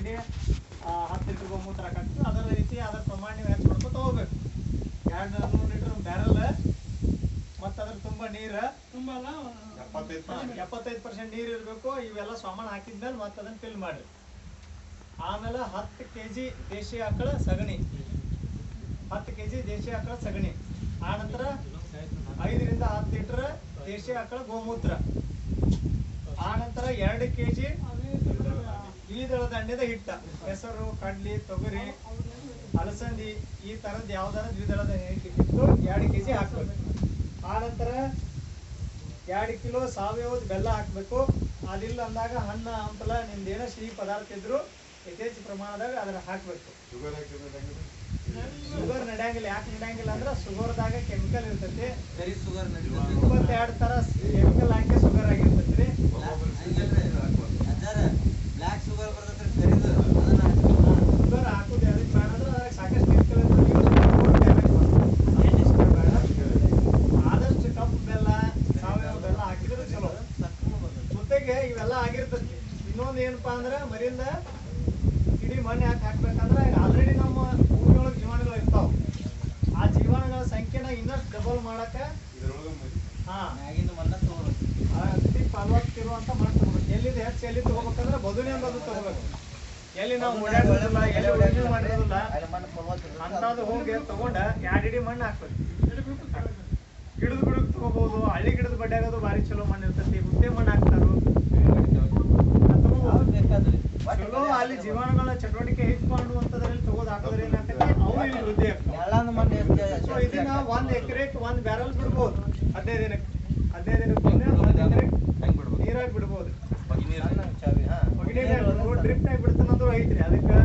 ಅಂಗಡಿ ಹತ್ತು ಲೀಟರ್ ಗೋಮೂತ್ರ ಹಾಕಿ ಅದರ ರೀತಿ ಅದರ ಪ್ರಮಾಣ ನೀವು ಹೆಚ್ಚು ಮಾಡ್ಕೊತ ಹೋಗ್ಬೇಕು ಎರಡು ನೂರು ಲೀಟ್ರ್ ಬ್ಯಾರಲ್ ಮತ್ತು ಅದ್ರ ತುಂಬ ನೀರು. ಎಪ್ಪತ್ತೈದು ಪರ್ಸೆಂಟ್. ನೀರು ಇರಬೇಕು. ಇವೆಲ್ಲ ಸಾಮಾನು ಹಾಕಿದ್ಮೇಲೆ ಮತ್ತೆ ಅದನ್ನ ಫಿಲ್ ಮಾಡಿ. ಆಮೇಲೆ ಹತ್ತು ಕೆ ಜಿ ದೇಶಿ ಆಕಳ ಸಗಣಿ. ಹತ್ತು ಕೆ ಜಿ ದೇಶಿ ಆಕಳ ಸಗಣಿ. ಆನಂತರ ನಂತರ ಐದರಿಂದ ಹತ್ತು ಲೀಟರ್ ದೇಶಿ ಆಕಳ ಗೋಮೂತ್ರ. ಆನಂತರ ನಂತರ ಎರಡು ಕೆ ಜಿ ದ್ವಿದಳ ಧಾನ್ಯದ ಹಿಟ್ಟ. ಹೆಸರು ಕಡ್ಲಿ ತೊಗರಿ ಅಲಸಂದಿ ಈ ತರದ ಯಾವ್ದಾರ ದ್ವಿದಳ ಧಾನ್ಯ ಹಿಟ್ಟು ಎರಡು ಕೆಜಿ ಹಾಕ್ಬೇಕು. ಆ ನಂತರ ಎರಡು ಕಿಲೋ ಸಾವಯವದ ಬೆಲ್ಲ ಹಾಕ್ಬೇಕು. ಅದಿಲ್ಲ ಅಂದಾಗ ಹಣ್ಣು ಹಂಪಲ ನಿಮ್ದೇನೋ ಸಿಹಿ ಪದಾರ್ಥ ಇದ್ರು ಯಥೇಚ್ಛ ಪ್ರಮಾಣದಾಗ ಅದನ್ನ ಹಾಕ್ಬೇಕು. ಶುಗರ್ ನಡೆಯಂಗಿಲ್ಲ. ಯಾಕೆ ನಡೆಯಂಗಿಲ್ಲ ಅಂದ್ರೆ ಶುಗರ್ದಾಗ ಕೆಮಿಕಲ್ ಇರ್ತೈತಿ. ಇಪ್ಪತ್ತೆರಡು ತರ ಕೆಮಿಕಲ್ ಹಾಕಿ ಶುಗರ್ ಆಗಿರ್ತೈತಿ ರೀ ಬ್ಲಾಕ್ ಶುಗರ್ ಬರ್ತೈತ್ರಿ ಕರಿದು ಅದನ್ನ ಹಾಕ್ಬೇಕು. ಶುಗರ್ ಹಾಕೋದು ಯಾವ್ದಕ್ಕೆ ಬೇಡ ಅಂದ್ರೆ ಅದ್ರಾಗ ಸಾಕಷ್ಟು ಕೆಮಿಕಲ್ ಆದಷ್ಟು ಕಪ್ಪು ಬೆಲ್ಲ ಸಾವಯವ ಬೆಲ್ಲ ಹಾಕಿದ್ರೆ ಚಲೋ ಇವೆಲ್ಲ ಆಗಿರ್ತೈತಿ ಇನ್ನೊಂದು ಏನಪ್ಪಾ ಅಂದ್ರೆ ಮರಿಂದ ಇಡೀ ಮಣ್ಣು ಯಾಕೆ ಹಾಕ್ಬೇಕಂದ್ರೆ ಆಲ್ರೆಡಿ ನಮ್ಮ ಭೂಮಿಯೊಳಗೆ ಜೀವಾಣುಗಳು ಇರ್ತಾವ. ಆ ಜೀವಾಣುಗಳ ಸಂಖ್ಯೆನ ಇನ್ನಷ್ಟು ಡಬಲ್ ಮಾಡಕ ಹಾ ಮ್ಯಾಗಿಂದ ಮಣ್ಣ ತಗೋಬೇಕು ಆ ಅತಿ ಫಲವತ್ತಿರುವಂತ ಮಣ್ಣು ತಗೋಬೇಕು. ಎಲ್ಲಿದೆ ಹೆಚ್ಚು ಎಲ್ಲಿ ತಗೋಬೇಕಂದ್ರೆ ಬದುನಿಂದ ಅದು ತಗೋಬೇಕು. ಎಲ್ಲಿ ನಾವು ಓಡಾಡೋದಿಲ್ಲ, ಎಲ್ಲಿ ಒಳಗೆ ಮಾಡಿರೋದಿಲ್ಲ ಹೋಗಿ ಎರಡು ಇಡೀ ಮಣ್ಣು ಹಾಕ್ಬೇಕು. ಗಿಡದ ಗಿಡಕ್ಕೆ ತಗೋಬಹುದು ಹಳ್ಳಿ ಗಿಡದ ಬಡ್ಡ್ಯಾಗದು ಭಾರಿ ಚಲೋ ಮಣ್ಣು ಇರ್ತೈತಿ ಮುದ್ದೆ ಮಣ್ಣು ಜೀವಾಣುಗಳ ಚಟುವಟಿಕೆ ಹೆಚ್ಚು ಮಾಡುವಂತದ್ರಲ್ಲಿ ತಗೋದು ಹಾಕಿದ್ರೆ ಏನಾಗ್ತೈತಿ ಅವು ಇಲ್ಲಿ ವೃದ್ಧಿ ಎಷ್ಟು ಸೊ ಇದನ್ನ ಒಂದ್ ಎಕರೆಕ್ ಒಂದ್ ಬ್ಯಾರಲ್ ಬಿಡ್ಬೋದು. ಹದಿನೈದು ದಿನಕ್ಕೆ. ಹದಿನೈದು ದಿನಕ್ಕೆ ನೀರಾಗಿ ಬಿಡ್ಬೋದು. ಬಗಿ ನೀರು. ಸಣ್ಣ ಚಾವಿ ಹಾ. ಡ್ರಿಪ್ ನಾಗ ಬಿಡ್ತಾನಂದ್ರು ಐತ್ರಿ. ಅದಕ್ಕೆ